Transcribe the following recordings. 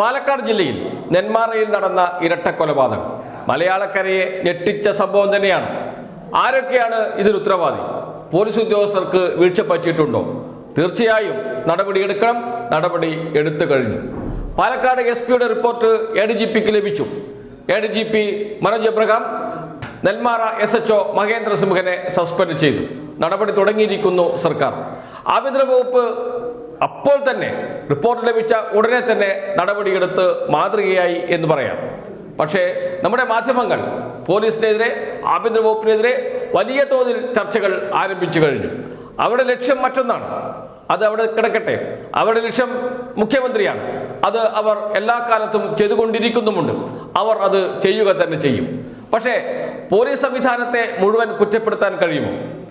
പാലക്കാട് ജില്ലയിൽ നെന്മാറയിൽ നടന്ന ഇരട്ട കൊലപാതകം. മലയാളക്കരയെ ഞെട്ടിച്ച സംഭവം തന്നെയാണ്. ആരൊക്കെയാണ് ഇതിന് ഉത്തരവാദി? പോലീസ് ഉദ്യോഗസ്ഥർക്ക് വീഴ്ച പറ്റിയിട്ടുണ്ടോ? തീർച്ചയായും നടപടി എടുക്കണം. നടപടി എടുത്തു കഴിഞ്ഞു. പാലക്കാട് എസ് പിയുടെ റിപ്പോർട്ട് എ ഡി ജി പിക്ക് ലഭിച്ചു. A D G P Manoj Abraham Nenmara S H O Mahendra സിംഹനെ suspend ചെയ്തു. നടപടി തുടങ്ങിയിരിക്കുന്നു സർക്കാർ. ആഭ്യന്തര വകുപ്പ് അപ്പോൾ തന്നെ റിപ്പോർട്ട് ലഭിച്ച ഉടനെ തന്നെ നടപടിയെടുത്ത് മാതൃകയായി എന്ന് പറയാം. പക്ഷേ നമ്മുടെ മാധ്യമങ്ങൾ പോലീസിനെതിരെ ആഭ്യന്തര വകുപ്പിനെതിരെ വലിയ തോതിൽ ചർച്ചകൾ ആരംഭിച്ചു കഴിഞ്ഞു. അവരുടെ ലക്ഷ്യം മറ്റൊന്നാണ്. അത് അവിടെ കിടക്കട്ടെ. അവരുടെ ലക്ഷ്യം മുഖ്യമന്ത്രിയാണ്. അത് അവർ എല്ലാ കാലത്തും ചെയ്തുകൊണ്ടിരിക്കുന്നുമുണ്ട്. അവർ അത് ചെയ്യുക തന്നെ ചെയ്യും. പക്ഷേ പോലീസ് സംവിധാനത്തെ മുഴുവൻ കുറ്റപ്പെടുത്താൻ കഴിയുമോ?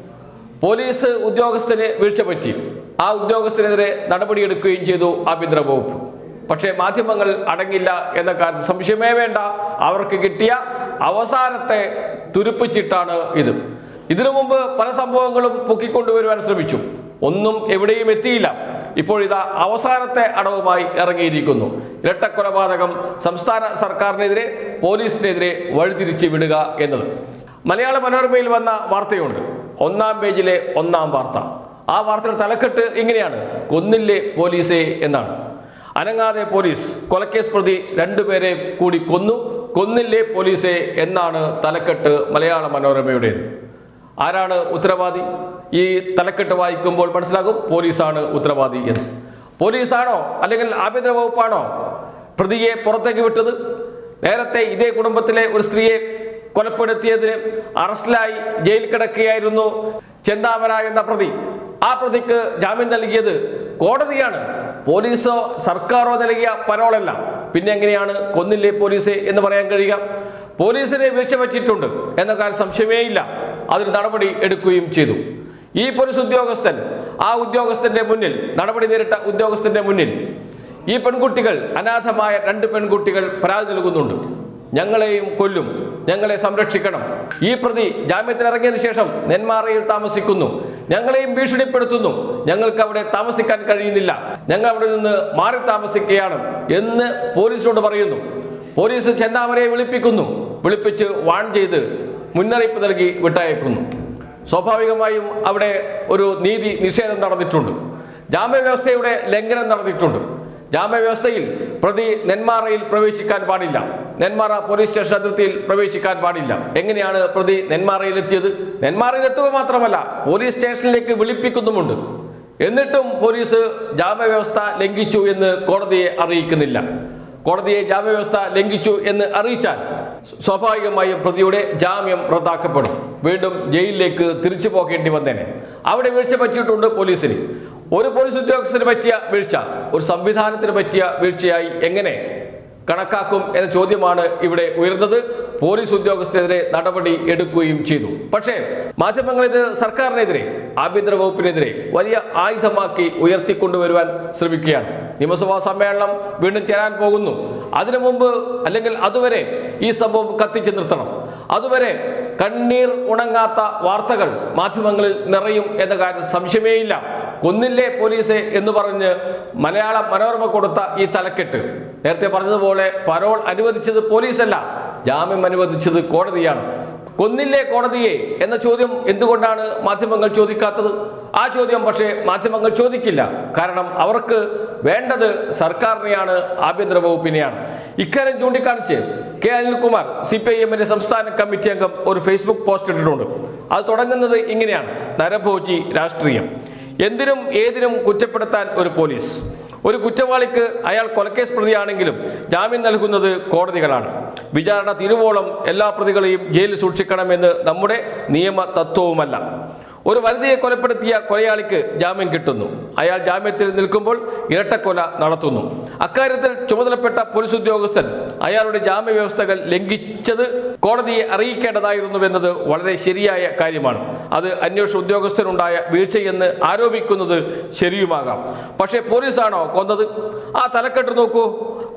പോലീസ് ഉദ്യോഗസ്ഥന് വീഴ്ച പറ്റി. ആ ഉദ്യോഗസ്ഥനെതിരെ നടപടിയെടുക്കുകയും ചെയ്തു ആഭ്യന്തര വകുപ്പ്. പക്ഷേ മാധ്യമങ്ങൾ അടങ്ങില്ല എന്ന കാര്യത്തിൽ സംശയമേ വേണ്ട. അവർക്ക് കിട്ടിയ അവസാനത്തെ തുരുപ്പിച്ചിട്ടാണ് ഇത്. ഇതിനു മുമ്പ് പല സംഭവങ്ങളും പൊക്കിക്കൊണ്ടുവരുവാൻ ശ്രമിച്ചു. ഒന്നും എവിടെയും എത്തിയില്ല. ഇപ്പോൾ ഇതാ അവസാനത്തെ അടവുമായി ഇറങ്ങിയിരിക്കുന്നു. ഇരട്ടക്കൊലപാതകം സംസ്ഥാന സർക്കാരിനെതിരെ പോലീസിനെതിരെ വഴിതിരിച്ച് വിടുക എന്നത്. മലയാള മനോരമയിൽ വന്ന വാർത്തയുണ്ട്. ഒന്നാം പേജിലെ ഒന്നാം വാർത്ത. ആ വാർത്തയുടെ തലക്കെട്ട് ഇങ്ങനെയാണ്. കൊന്നില്ലേ പോലീസേ എന്നാണ്. അനങ്ങാതെ പോലീസ് കൊലക്കേസ് പ്രതി രണ്ടുപേരെ കൂടി കൊന്നു. കൊന്നില്ലേ പോലീസേ എന്നാണ് തലക്കെട്ട് മലയാള മനോരമയുടേത്. ആരാണ് ഉത്തരവാദി? ഈ തലക്കെട്ട് വായിക്കുമ്പോൾ മനസ്സിലാകും പോലീസാണ് ഉത്തരവാദി എന്ന്. പോലീസാണോ അല്ലെങ്കിൽ ആഭ്യന്തര വകുപ്പാണോ പ്രതിയെ പുറത്തേക്ക് വിട്ടത്? നേരത്തെ ഇതേ കുടുംബത്തിലെ ഒരു സ്ത്രീയെ കൊലപ്പെടുത്തിയതിന് അറസ്റ്റിലായി ജയിൽ കിടക്കുകയായിരുന്നു ചെന്താമര എന്ന പ്രതി. ആ പ്രതിക്ക് ജാമ്യം നൽകിയത് കോടതിയാണ്. പോലീസോ സർക്കാരോ നൽകിയ പരോളല്ല. പിന്നെ എങ്ങനെയാണ് കൊന്നില്ലേ പോലീസെ എന്ന് പറയാൻ കഴിയുക? പോലീസിനെ വീഴ്ച പറ്റിയിട്ടുണ്ട് എന്ന കാര്യം സംശയമേ ഇല്ല അതിന് നടപടി എടുക്കുകയും ചെയ്തു. ഈ പോലീസ് ഉദ്യോഗസ്ഥൻ ആ ഉദ്യോഗസ്ഥന്റെ മുന്നിൽ നടപടി നേരിട്ട ഉദ്യോഗസ്ഥന്റെ മുന്നിൽ ഈ പെൺകുട്ടികൾ അനാഥമായ രണ്ട് പെൺകുട്ടികൾ പരാതി നൽകുന്നുണ്ട്. ഞങ്ങളെയും കൊല്ലും. ഞങ്ങളെ സംരക്ഷിക്കണം. ഈ പ്രതി ജാമ്യത്തിൽ ഇറങ്ങിയതിനു ശേഷം നെന്മാറയിൽ താമസിക്കുന്നു. ഞങ്ങളെയും ഭീഷണിപ്പെടുത്തുന്നു. ഞങ്ങൾക്ക് അവിടെ താമസിക്കാൻ കഴിയുന്നില്ല. ഞങ്ങൾ അവിടെ നിന്ന് മാറി താമസിക്കുകയാണ് എന്ന് പോലീസിനോട് പറയുന്നു. പോലീസ് ചെന്നാമരയെ വിളിപ്പിക്കുന്നു. വിളിപ്പിച്ച് വാൺ ചെയ്ത് മുന്നറിയിപ്പ് നൽകി വിട്ടയക്കുന്നു. സ്വാഭാവികമായും അവിടെ ഒരു നീതി നിഷേധം നടന്നിട്ടുണ്ട്. ജാമ്യവ്യവസ്ഥയുടെ ലംഘനം നടന്നിട്ടുണ്ട്. ജാമ്യവ്യവസ്ഥയിൽ പ്രതി നെന്മാറയിൽ പ്രവേശിക്കാൻ പാടില്ല. നെന്മാറ പോലീസ് സ്റ്റേഷൻ അതിർത്തിയിൽ പ്രവേശിക്കാൻ പാടില്ല. എങ്ങനെയാണ് പ്രതി നെന്മാറയിൽ എത്തിയത് നെന്മാറയിൽ എത്തുക മാത്രമല്ല പോലീസ് സ്റ്റേഷനിലേക്ക് വിളിപ്പിക്കുന്നുമുണ്ട്. എന്നിട്ടും പോലീസ് ജാമ്യവ്യവസ്ഥ ലംഘിച്ചു എന്ന് കോടതിയെ അറിയിക്കുന്നില്ല. കോടതിയെ ജാമ്യവ്യവസ്ഥ ലംഘിച്ചു എന്ന് അറിയിച്ചാൽ സ്വാഭാവികമായും പ്രതിയുടെ ജാമ്യം റദ്ദാക്കപ്പെടും. വീണ്ടും ജയിലിലേക്ക് തിരിച്ചു പോകേണ്ടി വന്നേനെ. അവിടെ വീഴ്ച പറ്റിയിട്ടുണ്ട് പോലീസിന്. ഒരു പോലീസ് ഉദ്യോഗസ്ഥന് പറ്റിയ വീഴ്ച ഒരു സംവിധാനത്തിന് പറ്റിയ വീഴ്ചയായി എങ്ങനെ കണക്കാക്കും എന്ന ചോദ്യമാണ് ഇവിടെ ഉയർന്നത്. പോലീസ് ഉദ്യോഗസ്ഥരെതിരെ നടപടി എടുക്കുകയും ചെയ്തു. പക്ഷേ മാധ്യമങ്ങൾ ഇത് സർക്കാരിനെതിരെ ആഭ്യന്തര വകുപ്പിനെതിരെ വലിയ ആയുധമാക്കി ഉയർത്തിക്കൊണ്ടുവരുവാൻ ശ്രമിക്കുകയാണ്. നിയമസഭാ സമ്മേളനം വീണ്ടും ചേരാൻ പോകുന്നു. അതിനു മുമ്പ് അല്ലെങ്കിൽ അതുവരെ ഈ സംഭവം കത്തിച്ചു നിർത്തണം. അതുവരെ കണ്ണീർ ഉണങ്ങാത്ത വാർത്തകൾ മാധ്യമങ്ങളിൽ നിറയും എന്ന കാര്യത്തിൽ സംശയമേയില്ല കൊന്നില്ലേ പോലീസെ എന്ന് പറഞ്ഞ് മലയാള മനോരമ കൊടുത്ത ഈ തലക്കെട്ട്. നേരത്തെ പറഞ്ഞതുപോലെ പരോൾ അനുവദിച്ചത് പോലീസല്ല ജാമ്യം അനുവദിച്ചത് കോടതിയാണ്. കൊന്നില്ലേ കോടതിയെ എന്ന ചോദ്യം എന്തുകൊണ്ടാണ് മാധ്യമങ്ങൾ ചോദിക്കാത്തത്? ആ ചോദ്യം പക്ഷേ മാധ്യമങ്ങൾ ചോദിക്കില്ല. കാരണം അവർക്ക് വേണ്ടത് സർക്കാരിനെയാണ് ആഭ്യന്തര വകുപ്പിനെയാണ്. ഇക്കാര്യം ചൂണ്ടിക്കാണിച്ച് K Anilkumar C P I എമ്മിന്റെ സംസ്ഥാന കമ്മിറ്റി അംഗം ഒരു ഫേസ്ബുക്ക് പോസ്റ്റ് ഇട്ടിട്ടുണ്ട്. അത് തുടങ്ങുന്നത് ഇങ്ങനെയാണ്. നരഭോജി രാഷ്ട്രീയം. എന്തിനും ഏതിനും കുറ്റപ്പെടുത്താൻ ഒരു പോലീസ്. ഒരു കുറ്റവാളിക്ക് അയാൾ കൊലക്കേസ് പ്രതിയാണെങ്കിലും ജാമ്യം നൽകുന്നത് കോടതികളാണ്. വിചാരണ തിരുവോളം എല്ലാ പ്രതികളെയും ജയിലിൽ സൂക്ഷിക്കണമെന്ന് നമ്മുടെ നിയമ തത്വവുമല്ല ഒരു വനിതയെ കൊലപ്പെടുത്തിയ കൊലയാളിക്ക് ജാമ്യം കിട്ടുന്നു. അയാൾ ജാമ്യത്തിൽ നിൽക്കുമ്പോൾ ഇരട്ടക്കൊല നടത്തുന്നു. അക്കാര്യത്തിൽ ചുമതലപ്പെട്ട പോലീസ് ഉദ്യോഗസ്ഥൻ അയാളുടെ ജാമ്യ വ്യവസ്ഥകൾ ലംഘിച്ചത് കോടതിയെ അറിയിക്കേണ്ടതായിരുന്നുവെന്നത് വളരെ ശരിയായ കാര്യമാണ്. അത് അന്വേഷണ ഉദ്യോഗസ്ഥനുണ്ടായ വീഴ്ചയെന്ന് ആരോപിക്കുന്നത് ശരിയുമാകാം. പക്ഷേ പോലീസാണോ കൊന്നത്? ആ തലക്കെട്ട് നോക്കൂ.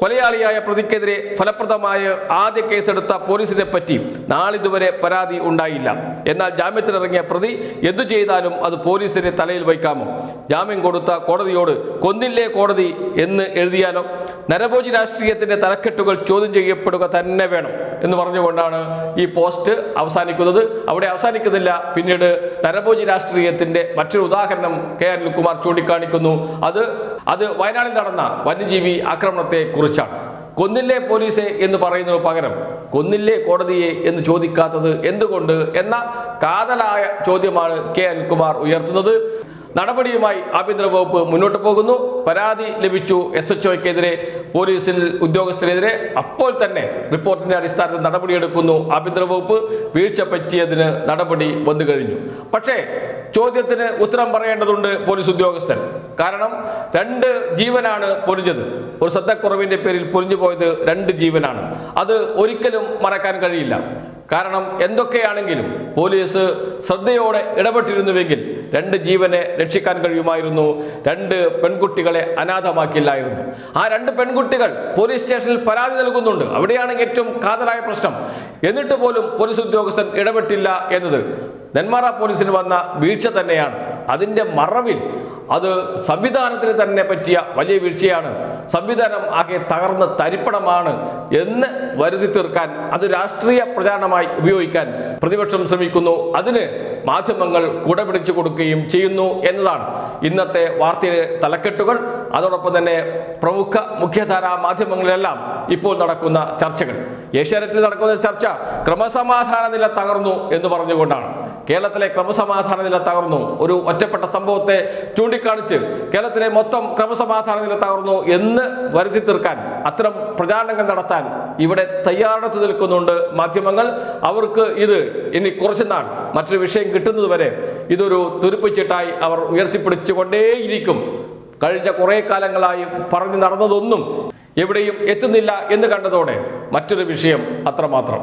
കൊലയാളിയായ പ്രതിക്കെതിരെ ഫലപ്രദമായ ആദ്യ കേസെടുത്ത പോലീസിനെ പറ്റി നാളിതുവരെ പരാതി ഉണ്ടായില്ല. എന്നാൽ ജാമ്യത്തിലിറങ്ങിയ പ്രതി എന്തു ചെയ്താലും അത് പോലീസിന്റെ തലയിൽ വയ്ക്കാമോ? ജാമ്യം കൊടുത്ത കോടതിയോട് കൊന്നില്ലേ കോടതി എന്ന് എഴുതിയാലോ? നരഭോജി രാഷ്ട്രീയത്തിന്റെ തലക്കെട്ടുകൾ ചോദ്യം ചെയ്യപ്പെടുക തന്നെ വേണം എന്ന് പറഞ്ഞുകൊണ്ടാണ് ഈ പോസ്റ്റ് അവസാനിക്കുന്നത്. അവിടെ അവസാനിക്കുന്നില്ല. പിന്നീട് നരഭോജി രാഷ്ട്രീയത്തിന്റെ മറ്റൊരു ഉദാഹരണം കെ അനിൽകുമാർ ചൂണ്ടിക്കാണിക്കുന്നു. അത് അത് വയനാടിൽ നടന്ന വന്യജീവി ആക്രമണത്തെ കുറിച്ചാണ് കൊന്നില്ലേ പോലീസെ എന്ന് പറയുന്നതിന് പകരം കൊന്നില്ലേ കോടതിയെ എന്ന് ചോദിക്കാത്തത് എന്തുകൊണ്ട് എന്ന കാതലായ ചോദ്യമാണ് കെ അനിൽകുമാർ ഉയർത്തുന്നത്. നടപടിയുമായി ആഭ്യന്തര വകുപ്പ് മുന്നോട്ട് പോകുന്നു. പരാതി ലഭിച്ചു എസ് എച്ച് ഒക്കെതിരെ പോലീസിൽ ഉദ്യോഗസ്ഥരെതിരെ. അപ്പോൾ തന്നെ റിപ്പോർട്ടിന്റെ അടിസ്ഥാനത്തിൽ നടപടിയെടുക്കുന്നു ആഭ്യന്തര വകുപ്പ്. വീഴ്ച പറ്റിയതിന് നടപടി വന്നു കഴിഞ്ഞു പക്ഷേ ചോദ്യത്തിന് ഉത്തരം പറയേണ്ടതുണ്ട് പോലീസ് ഉദ്യോഗസ്ഥൻ. കാരണം രണ്ട് ജീവനാണ് പൊരിഞ്ഞത് ഒരു ശ്രദ്ധക്കുറവിന്റെ പേരിൽ പൊരിഞ്ഞു പോയത് രണ്ട് ജീവനാണ്. അത് ഒരിക്കലും മറക്കാൻ കഴിയില്ല. കാരണം എന്തൊക്കെയാണെങ്കിലും പോലീസ് ശ്രദ്ധയോടെ ഇടപെട്ടിരുന്നുവെങ്കിൽ രണ്ട് ജീവനെ രക്ഷിക്കാൻ കഴിയുമായിരുന്നു. രണ്ട് പെൺകുട്ടികളെ അനാഥമാക്കില്ലായിരുന്നു. ആ രണ്ട് പെൺകുട്ടികൾ പോലീസ് സ്റ്റേഷനിൽ പരാതി നൽകുന്നുണ്ട്. അവിടെയാണ് ഏറ്റവും കാതലായ പ്രശ്നം. എന്നിട്ട് പോലും പോലീസ് ഉദ്യോഗസ്ഥൻ ഇടപെട്ടില്ല എന്നത്. നെന്മാറ പോലീസിന് വന്ന വീഴ്ച തന്നെയാണ്. അതിന്റെ മറവിൽ അത് സംവിധാനത്തിന് തന്നെ പറ്റിയ വലിയ വീഴ്ചയാണ്. സംവിധാനം ആകെ തകർന്ന തരിപ്പണമാണ് എന്ന് വരുതി തീർക്കാൻ അത് രാഷ്ട്രീയ പ്രചാരണമായി ഉപയോഗിക്കാൻ പ്രതിപക്ഷം ശ്രമിക്കുന്നു. അതിന് മാധ്യമങ്ങൾ കുടപിടിച്ചു കൊടുക്കുകയും ചെയ്യുന്നു എന്നതാണ് ഇന്നത്തെ വാർത്തയിലെ തലക്കെട്ടുകൾ. അതോടൊപ്പം തന്നെ പ്രമുഖ മുഖ്യധാരാ മാധ്യമങ്ങളിലെല്ലാം ഇപ്പോൾ നടക്കുന്ന ചർച്ചകൾ. ഏഷ്യാനെറ്റിൽ നടക്കുന്ന ചർച്ച ക്രമസമാധാന നില തകർന്നു എന്ന് പറഞ്ഞുകൊണ്ടാണ്. കേരളത്തിലെ ക്രമസമാധാന നില തകർന്നു. ഒരു ഒറ്റപ്പെട്ട സംഭവത്തെ ചൂണ്ടിക്കാണിച്ച് കേരളത്തിലെ മൊത്തം ക്രമസമാധാന നില തകർന്നു എന്ന് വരുത്തി തീർക്കാൻ അത്തരം പ്രചാരണങ്ങൾ നടത്താൻ ഇവിടെ തയ്യാറെടുത്ത് നിൽക്കുന്നുണ്ട് മാധ്യമങ്ങൾ. അവർക്ക് ഇത് ഇനി കുറച്ചു നാൾ മറ്റൊരു വിഷയം കിട്ടുന്നതുവരെ ഇതൊരു തുരുപ്പിച്ചിട്ടായി അവർ ഉയർത്തിപ്പിടിച്ചുകൊണ്ടേയിരിക്കും. കഴിഞ്ഞ കുറേ കാലങ്ങളായി പറഞ്ഞു നടന്നതൊന്നും എവിടെയും എത്തുന്നില്ല എന്ന് കണ്ടതോടെ മറ്റൊരു വിഷയം അത്രമാത്രം.